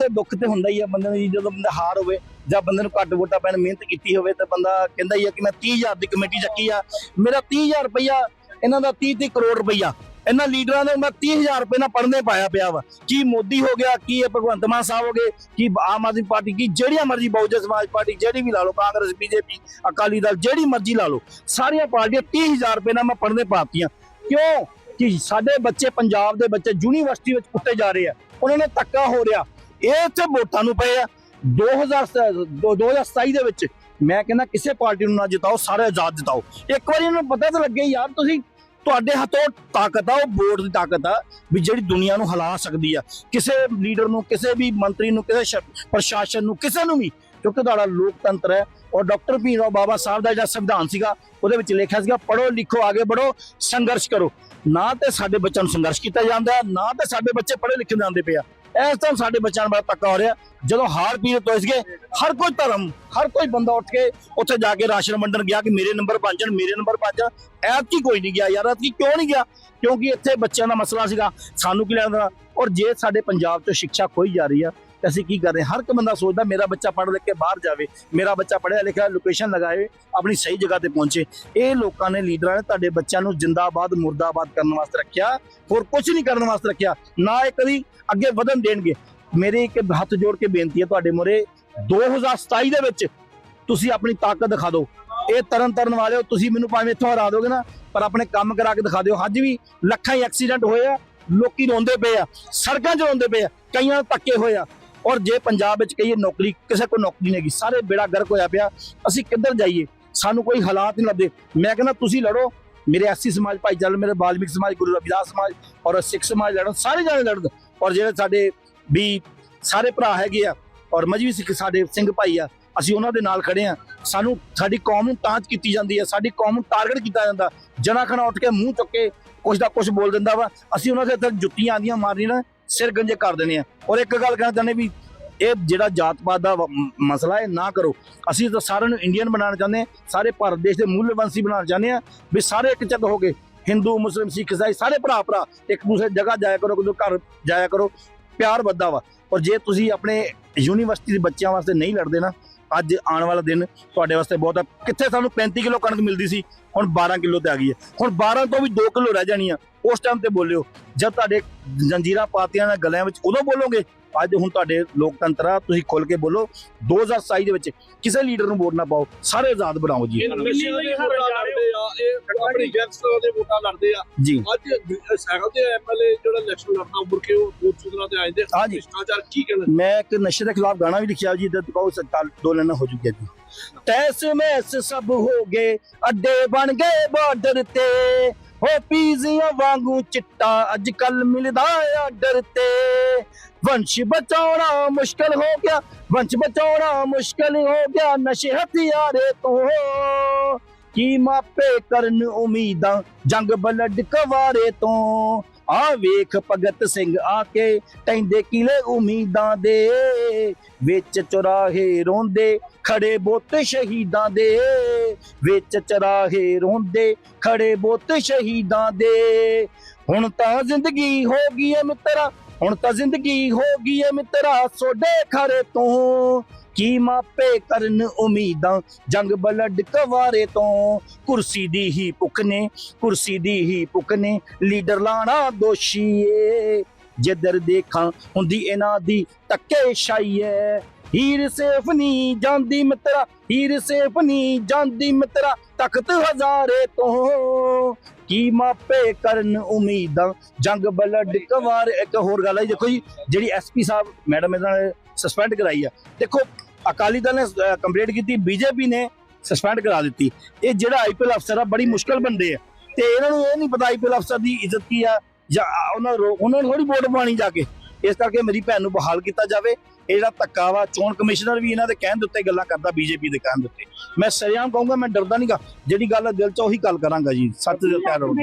ਤੇ ਦੁੱਖ ਤੇ ਹੁੰਦਾ ਹੀ ਆ, ਬੰਦੇ ਨੂੰ ਜਦੋਂ ਬੰਦਾ ਹਾਰ ਹੋਵੇ ਜਾਂ ਬੰਦੇ ਨੂੰ ਘੱਟ ਵੋਟਾਂ ਪੈਣ ਮਿਹਨਤ ਕੀਤੀ ਹੋਵੇ ਤਾਂ ਬੰਦਾ ਕਹਿੰਦਾ ਹੀ ਆ ਕਿ ਮੈਂ 30000 ਦੀ ਕਮੇਟੀ ਚੱਕੀ ਆ, ਮੇਰਾ 30000 ਰੁਪਇਆ ਇਹਨਾਂ ਦਾ 30 30 ਕਰੋੜ ਰੁਪਇਆ ਇਹਨਾਂ ਲੀਡਰਾਂ ਨੇ ਮੈਂ 30000 ਰੁਪਏ ਨਾਲ ਪੜਨੇ ਪਾਇਆ ਪਿਆ ਵਾ, ਕੀ ਮੋਦੀ ਹੋ ਗਿਆ, ਕੀ ਇਹ ਭਗਵੰਤ ਮਾਨ ਸਾਹਿਬ ਹੋ ਗਏ, ਕੀ ਆਮ ਆਦਮੀ ਪਾਰਟੀ, ਕੀ ਜਿਹੜੀਆਂ ਮਰਜ਼ੀ ਬਹੁਜਨ ਸਮਾਜ ਪਾਰਟੀ, ਜਿਹੜੀ ਵੀ ਲਾ ਲਓ, ਕਾਂਗਰਸ, ਬੀਜੇਪੀ, ਅਕਾਲੀ ਦਲ, ਜਿਹੜੀ ਮਰਜ਼ੀ ਲਾ ਲਓ, ਸਾਰੀਆਂ ਪਾਰਟੀਆਂ 30000 ਰੁਪਏ ਨਾਲ ਮੈਂ ਪੜਨੇ ਪਾਤੀਆਂ। ਕਿਉਂ? ਕਿ ਸਾਡੇ ਬੱਚੇ ਪੰਜਾਬ ਦੇ ਬੱਚੇ ਯੂਨੀਵਰਸਿਟੀ ਵਿੱਚ ਕੁੱਟੇ ਜਾ ਰਹੇ ਆ, ਉਹਨਾਂ ਨੇ ਧੱਕਾ ਹੋ ਰਿਹਾ ਇਹ ਇੱਥੇ ਵੋਟਾਂ ਨੂੰ ਪਏ ਆ। 2000 ਦੋ- 2027 ਦੇ ਵਿੱਚ ਮੈਂ ਕਹਿੰਦਾ ਕਿਸੇ ਪਾਰਟੀ ਨੂੰ ਨਾ ਜਿਤਾਓ, ਸਾਰੇ ਆਜ਼ਾਦ ਜਿਤਾਓ। ਇੱਕ ਵਾਰੀ ਇਹਨਾਂ ਨੂੰ ਪਤਾ ਤਾਂ ਲੱਗੇ ਯਾਰ ਤੁਸੀਂ, ਤੁਹਾਡੇ ਹੱਥੋਂ ਤਾਕਤ ਆ, ਉਹ ਵੋਟ ਦੀ ਤਾਕਤ ਆ ਵੀ ਜਿਹੜੀ ਦੁਨੀਆ ਨੂੰ ਹਿਲਾ ਸਕਦੀ ਆ। ਕਿਸੇ ਲੀਡਰ ਨੂੰ, ਕਿਸੇ ਵੀ ਮੰਤਰੀ ਨੂੰ, ਕਿਸੇ ਪ੍ਰਸ਼ਾਸਨ ਨੂੰ, ਕਿਸੇ ਨੂੰ ਵੀ, ਕਿਉਂਕਿ ਤੁਹਾਡਾ ਲੋਕਤੰਤਰ ਹੈ ਔਰ ਡਾਕਟਰ ਭੀਮ ਬਾਬਾ ਸਾਹਿਬ ਦਾ ਜਿਹੜਾ ਸੰਵਿਧਾਨ ਸੀਗਾ, ਉਹਦੇ ਵਿੱਚ ਲਿਖਿਆ ਸੀਗਾ ਪੜੋ ਲਿਖੋ, ਆਗੇ ਬੜੋ ਸੰਘਰਸ਼ ਕਰੋ। ਨਾ ਤੇ ਸਾਡੇ ਬੱਚਿਆਂ ਨੂੰ ਸੰਘਰਸ਼ ਕੀਤਾ ਜਾਂਦਾ, ਨਾ ਤੇ ਸਾਡੇ ਬੱਚੇ ਪੜ੍ਹੇ ਲਿਖੇ ਜਾਂਦੇ ਪਏ ਆ। ਇਸ ਤਰ੍ਹਾਂ ਸਾਡੇ ਬੱਚਿਆਂ ਨੂੰ ਬੜਾ ਧੱਕਾ ਹੋ ਰਿਹਾ। ਜਦੋਂ ਹਾਰ ਪੀਰ ਤੋਂ ਇਸਗੇ ਹਰ ਕੋਈ ਧਰਮ, ਹਰ ਕੋਈ ਬੰਦਾ ਉੱਠ ਕੇ ਉੱਥੇ ਜਾ ਕੇ ਰਾਸ਼ਨ ਵੰਡਣ ਗਿਆ ਕਿ ਮੇਰੇ ਨੰਬਰ ਬਣ ਜਾਣ, ਮੇਰੇ ਨੰਬਰ ਬਣ ਜਾਣ। ਐਤਕੀ ਕੋਈ ਨਹੀਂ ਗਿਆ ਯਾਰ, ਐਤਕੀ ਕਿਉਂ ਨਹੀਂ ਗਿਆ? ਕਿਉਂਕਿ ਇੱਥੇ ਬੱਚਿਆਂ ਦਾ ਮਸਲਾ ਸੀਗਾ, ਸਾਨੂੰ ਕੀ ਲੈਣਾ ਔਰ ਜੇ ਸਾਡੇ ਪੰਜਾਬ 'ਚੋਂ ਸਿੱਖਿਆ ਖੋਈ ਜਾ ਰਹੀ ਆ ਤੇ ਅਸੀਂ ਕੀ ਕਰ ਰਹੇ ਹਾਂ? ਹਰ ਇੱਕ ਬੰਦਾ ਸੋਚਦਾ ਮੇਰਾ ਬੱਚਾ ਪੜ੍ਹ ਲਿਖ ਕੇ ਬਾਹਰ ਜਾਵੇ, ਮੇਰਾ ਬੱਚਾ ਪੜ੍ਹਿਆ ਲਿਖਿਆ ਲੋਕੇਸ਼ਨ ਲਗਾਏ, ਆਪਣੀ ਸਹੀ ਜਗ੍ਹਾ ਤੇ ਪਹੁੰਚੇ। ਇਹ ਲੋਕਾਂ ਨੇ ਲੀਡਰਾਂ ਨੇ ਤੁਹਾਡੇ ਬੱਚਿਆਂ ਨੂੰ ਜਿੰਦਾਬਾਦ, ਮੁਰਦਾਬਾਦ ਕਰਨ ਵਾਸਤੇ ਰੱਖਿਆ, ਹੋਰ ਕੁਝ ਨਹੀਂ ਕਰਨ ਵਾਸਤੇ ਰੱਖਿਆ। ਨਾ ਇਹ ਕਦੀ ਅੱਗੇ ਵਧਣ ਦੇਣਗੇ। ਮੇਰੇ ਇੱਕ ਹੱਥ ਜੋੜ ਕੇ ਬੇਨਤੀ ਹੈ ਤੁਹਾਡੇ ਮੁਰੇ 2027 ਦੇ ਵਿੱਚ ਤੁਸੀਂ ਆਪਣੀ ਤਾਕਤ ਦਿਖਾ ਦਿਓ। ਇਹ ਤਰਨ ਤਰਨ ਵਾਲਿਓ ਤੁਸੀਂ ਮੈਨੂੰ ਭਾਵੇਂ ਇੱਥੋਂ ਹਰਾ ਦੋਗੇ ਨਾ, ਪਰ ਆਪਣੇ ਕੰਮ ਕਰਾ ਕੇ ਦਿਖਾ ਦਿਓ। ਅੱਜ ਵੀ ਲੱਖਾਂ ਹੀ ਐਕਸੀਡੈਂਟ ਹੋਏ ਆ, ਲੋਕੀ ਰੋਂਦੇ ਪਏ ਆ, ਸੜਕਾਂ 'ਚ ਰੋਂਦੇ ਪਏ ਆ, ਕਈਆਂ ਧੱਕੇ ਹੋਏ ਆ। ਔਰ ਜੇ ਪੰਜਾਬ ਵਿੱਚ ਕਹੀਏ ਨੌਕਰੀ, ਕਿਸੇ ਕੋਲ ਨੌਕਰੀ ਨਹੀਂ ਹੈਗੀ, ਸਾਰੇ ਬੇੜਾ ਗਰਕ ਹੋਇਆ ਪਿਆ, ਅਸੀਂ ਕਿੱਧਰ ਜਾਈਏ? ਸਾਨੂੰ ਕੋਈ ਹਾਲਾਤ ਨਹੀਂ ਲੱਭਦੇ। ਮੈਂ ਕਹਿੰਦਾ ਤੁਸੀਂ ਲੜੋ, ਮੇਰੇ ਐਸੀ ਸਮਾਜ ਭਾਈਚਾਰੇ ਮੇਰੇ ਬਾਲਮਿਕ ਸਮਾਜ, ਗੁਰੂ ਰਵਿਦਾਸ ਸਮਾਜ ਔਰ ਸਿੱਖ ਸਮਾਜ ਲੜਨ, ਸਾਰੇ ਜਾਣੇ ਲੜਨ। ਔਰ ਜਿਹੜੇ ਸਾਡੇ ਵੀ ਸਾਰੇ ਭਰਾ ਹੈਗੇ ਆ, ਔਰ ਮਜਬੀ ਸਿੱਖ, ਸਾਡੇ ਸਿੰਘ ਭਾਈ ਆ, ਅਸੀਂ ਉਹਨਾਂ ਦੇ ਨਾਲ ਖੜੇ ਆ। ਸਾਨੂੰ ਸਾਡੀ ਕੌਮ ਨੂੰ ਤਾਂਚ ਕੀਤੀ ਜਾਂਦੀ ਹੈ ਸਾਡੀ ਕੌਮ ਨੂੰ ਟਾਰਗੇਟ ਕੀਤਾ ਜਾਂਦਾ। ਜਨਾ ਖਣਾ ਉੱਠ ਕੇ ਮੂੰਹ ਚੁੱਕ ਕੇ ਕੁਛ ਦਾ ਕੁਛ ਬੋਲ ਦਿੰਦਾ ਵਾ। ਅਸੀਂ ਉਹਨਾਂ ਦੇ ਇੱਥੇ ਜੁੱਤੀਆਂ ਆਂਦੀਆਂ ਮਾਰਨੀਆਂ ਨਾ ਸਿਰ ਗੰਜੇ ਕਰ ਦੇਣੇ ਆ। ਔਰ ਇੱਕ ਗੱਲ ਕਹਿਣਾ ਚਾਹੁੰਦੇ ਵੀ ਇਹ ਜਿਹੜਾ ਜਾਤ ਪਾਤ ਦਾ ਵ- ਮਸਲਾ ਹੈ, ਨਾ ਕਰੋ। ਅਸੀਂ ਤਾਂ ਸਾਰਿਆਂ ਨੂੰ ਇੰਡੀਅਨ ਬਣਾਉਣਾ ਚਾਹੁੰਦੇ ਹਾਂ, ਸਾਰੇ ਭਾਰਤ ਦੇਸ਼ ਦੇ ਮੂਲਵੰਸ਼ੀ ਬਣਾਉਣਾ ਚਾਹੁੰਦੇ ਆ ਵੀ ਸਾਰੇ ਇੱਕ ਚੱਕ ਹੋ ਗਏ। ਹਿੰਦੂ ਮੁਸਲਿਮ ਸਿੱਖ ਇਸਾਈ ਸਾਰੇ ਭਰਾ ਭਰਾ ਇੱਕ ਦੂਸਰੇ ਜਗ੍ਹਾ ਜਾਇਆ ਕਰੋ ਕੋਈ ਘਰ ਜਾਇਆ ਕਰੋ। ਪਿਆਰ ਵੱਧਦਾ ਵਾ। ਔਰ ਜੇ ਤੁਸੀਂ ਆਪਣੇ ਯੂਨੀਵਰਸਿਟੀ ਦੇ ਬੱਚਿਆਂ ਵਾਸਤੇ ਨਹੀਂ ਲੜਦੇ ਨਾ, ਅੱਜ ਆਉਣ ਵਾਲਾ ਦਿਨ ਤੁਹਾਡੇ ਵਾਸਤੇ ਬਹੁਤ ਆ। ਕਿੱਥੇ ਸਾਨੂੰ 35 ਕਿਲੋ ਕਣਕ ਮਿਲਦੀ ਸੀ, ਹੁਣ 12 ਕਿਲੋ ਤੇ ਆ ਗਈ ਹੈ। ਹੁਣ 12 ਤੋਂ ਵੀ 2 ਕਿਲੋ ਰਹਿ ਜਾਣੀ ਆ। ਉਸ ਟਾਈਮ ਤੇ ਬੋਲਿਓ ਜਦ ਤੁਹਾਡੇ ਜੰਜੀਰਾਂ ਪਾਤੀਆਂ ਨਾਲ ਗਲਿਆਂ ਵਿੱਚ ਉਦੋਂ ਬੋਲੋਗੇ ਅੱਜ ਹੁਣ ਤੁਹਾਡੇ ਲੋਕਤੰਤਰ ਆ ਤੁਸੀਂ ਖੁੱਲ ਕੇ ਬੋਲੋ 2027 ਦੇ ਵਿੱਚ ਕਿਸੇ ਲੀਡਰ ਨੂੰ ਵੋਟ ਨਾ ਪਾਓ ਸਾਰੇ ਆਜ਼ਾਦ ਬਣਾਓ ਜੀ। ਇਹ ਨਸ਼ੇ ਦੇ ਵੋਟਾਂ ਲੜਦੇ ਆ ਇਹ ਆਪਣੀ ਗੈਂਗਸਟਰਾਂ ਦੇ ਵੋਟਾਂ ਲੜਦੇ ਆ। ਜੀ। ਅੱਜ ਸਾਈਕਲ ਦੇ ਐਮਐਲਏ ਜਿਹੜਾ ਇਲੈਕਸ਼ਨ ਲੜਦਾ ਮੁੜ ਕੇ ਉਹ ਵੋਟ ਸੁਧਰਾ ਤੇ ਆਏ ਦੇ ਹਾਂਜੀ। ਭ੍ਰਿਸ਼ਟਾਚਾਰ ਕੀ ਕਹਿੰਦੇ? ਮੈਂ ਇੱਕ ਨਸ਼ੇ ਦੇ ਖਿਲਾਫ ਗਾਣਾ ਵੀ ਲਿਖਿਆ ਜੀ ਜਦ ਕਹੋ ਸੱਤਾ ਦੋਲਨ ਹੋ ਚੁੱਕਿਆ ਜੀ। ਤੈਸ ਮੈਸ ਸਭ ਹੋ ਗਏ ਅੱਡੇ ਬਣ ਗਏ ਬਾਰਡਰ ਤੇ। ਹੋ ਪੀਜ਼ੀਆਂ ਵਾਂਗੂ ਚਿੱਟਾ ਅੱਜ ਕੱਲ ਮਿਲਦਾ ਆਰਡਰ ਤੇ। ਵੰਸ਼ ਬਚਾਉਣਾ ਮੁਸ਼ਕਲ ਹੋ ਗਿਆ, ਵੰਸ਼ ਬਚਾਉਣਾ ਮੁਸ਼ਕਲ ਹੋ ਗਿਆ ਨਸ਼ੇ ਹਥਿਆਰੇ ਤੋਂ। ਕੀ ਮਾਪੇ ਕਰਨ ਉਮੀਦਾਂ ਜੰਗ ਬਲੱਡ ਕਵਾਰੇ ਤੋਂ। ਆ ਵੇਖ ਭਗਤ ਸਿੰਘ ਆ ਕੇ ਟੈਂਦੇ ਕਿਲੇ ਉਮੀਦਾਂ ਦੇ। ਵਿੱਚ ਚੁਰਾਹੇ ਰੋਂਦੇ, ਖੜੇ ਬੁੱਤ ਸ਼ਹੀਦਾਂ ਦੇ। ਵਿੱਚ ਚੁਰਾਹੇ ਰੋਂਦੇ, ਖੜੇ ਬੁੱਤ ਸ਼ਹੀਦਾਂ ਦੇ। ਹੁਣ ਤਾਂ ਜ਼ਿੰਦਗੀ ਹੋ ਗਈ ਏ ਮਿੱਤਰਾ, ਹੁਣ ਤਾਂ ਜ਼ਿੰਦਗੀ ਹੋ ਗਈ ਏ ਮਿੱਤਰਾ, ਸੋਡੇ ਖਰੇ ਤੋਂ ਕੀ ਮਾਪੇ ਕਰਨ ਉਮੀਦਾਂ, ਜੰਗ ਬਲੱਡ ਕਵਾਰੇ ਤੋਂ। ਕੁਰਸੀ ਦੀ ਹੀ ਭੁੱਖ ਨੇ, ਕੁਰਸੀ ਦੀ ਹੀ ਭੁੱਖ ਨੇ, ਲੀਡਰ ਲਾਣਾ ਦੋਸ਼ੀ ਏ। ਜਿੱਧਰ ਦੇਖਾਂ ਹੁੰਦੀ ਇਹਨਾਂ ਦੀ ਧੱਕੇ ਸ਼ਾਈਏ ਹੀਰ ਸੇਫ ਨਹੀਂ ਜਾਂਦੀ ਮਿੱਤਰਾ, ਹੀਰ ਸੇਫ ਨਹੀਂ ਜਾਂਦੀ ਮਿੱਤਰਾ, ਤਖਤ ਹਜ਼ਾਰੇ ਤੋਂ। ਕੀ ਮਾਪੇ ਕਰਨ ਉਮੀਦਾਂ, ਜੰਗ ਬਲੱਡ ਕਵਾਰ। ਇੱਕ ਹੋਰ ਗੱਲ ਹੈ ਦੇਖੋ ਜੀ, ਜਿਹੜੀ ਐਸਪੀ ਸਾਹਿਬ, ਮੈਡਮ ਇਹਨਾਂ ਨੇ ਸਸਪੈਂਡ ਕਰਾਈ ਆ। ਦੇਖੋ, ਅਕਾਲੀ ਦਲ ਨੇ ਕੰਪਲੀਟ ਕੀਤੀ ਬੀਜੇਪੀ ਨੇ ਸਸਪੈਂਡ ਕਰਾ ਦਿੱਤੀ। ਇਹ ਜਿਹੜਾ ਆਈਪੀਐਲ ਅਫਸਰ ਆ, ਬੜੀ ਮੁਸ਼ਕਲ ਬੰਦੇ ਆ। ਤੇ ਇਹਨਾਂ ਨੂੰ ਇਹ ਨਹੀਂ ਪਤਾ ਆਈਪੀਐਲ ਅਫਸਰ ਦੀ ਇੱਜ਼ਤ ਕੀ ਆ ਜਾਂ ਉਹਨਾਂ ਨੂੰ ਉਹਨਾਂ ਨੂੰ ਥੋੜੀ ਵੋਟ ਪਾਣੀ ਜਾ ਕੇ। ਇਸ ਕਰਕੇ ਮੇਰੀ ਭੈਣ ਨੂੰ ਬਹਾਲ ਕੀਤਾ ਜਾਵੇ। ਇਹ ਜਿਹੜਾ ਧੱਕਾ ਵਾ, ਚੋਣ ਕਮਿਸ਼ਨਰ ਵੀ ਇਹਨਾਂ ਦੇ ਕਹਿਣ ਦੇ ਉੱਤੇ ਗੱਲਾਂ ਕਰਦਾ, ਬੀਜੇਪੀ ਦੇ ਕਹਿਣ ਦੇ ਉੱਤੇ। ਮੈਂ ਸਰਿਆਮ ਕਹੂੰਗਾ, ਮੈਂ ਡਰਦਾ ਨਹੀਂਗਾ ਜਿਹੜੀ ਗੱਲ ਦਿਲ 'ਚ ਉਹੀ ਗੱਲ ਕਰਾਂਗਾ ਜੀ। ਸੱਚ ਦੇ ਉੱਤੇ ਰਹੋ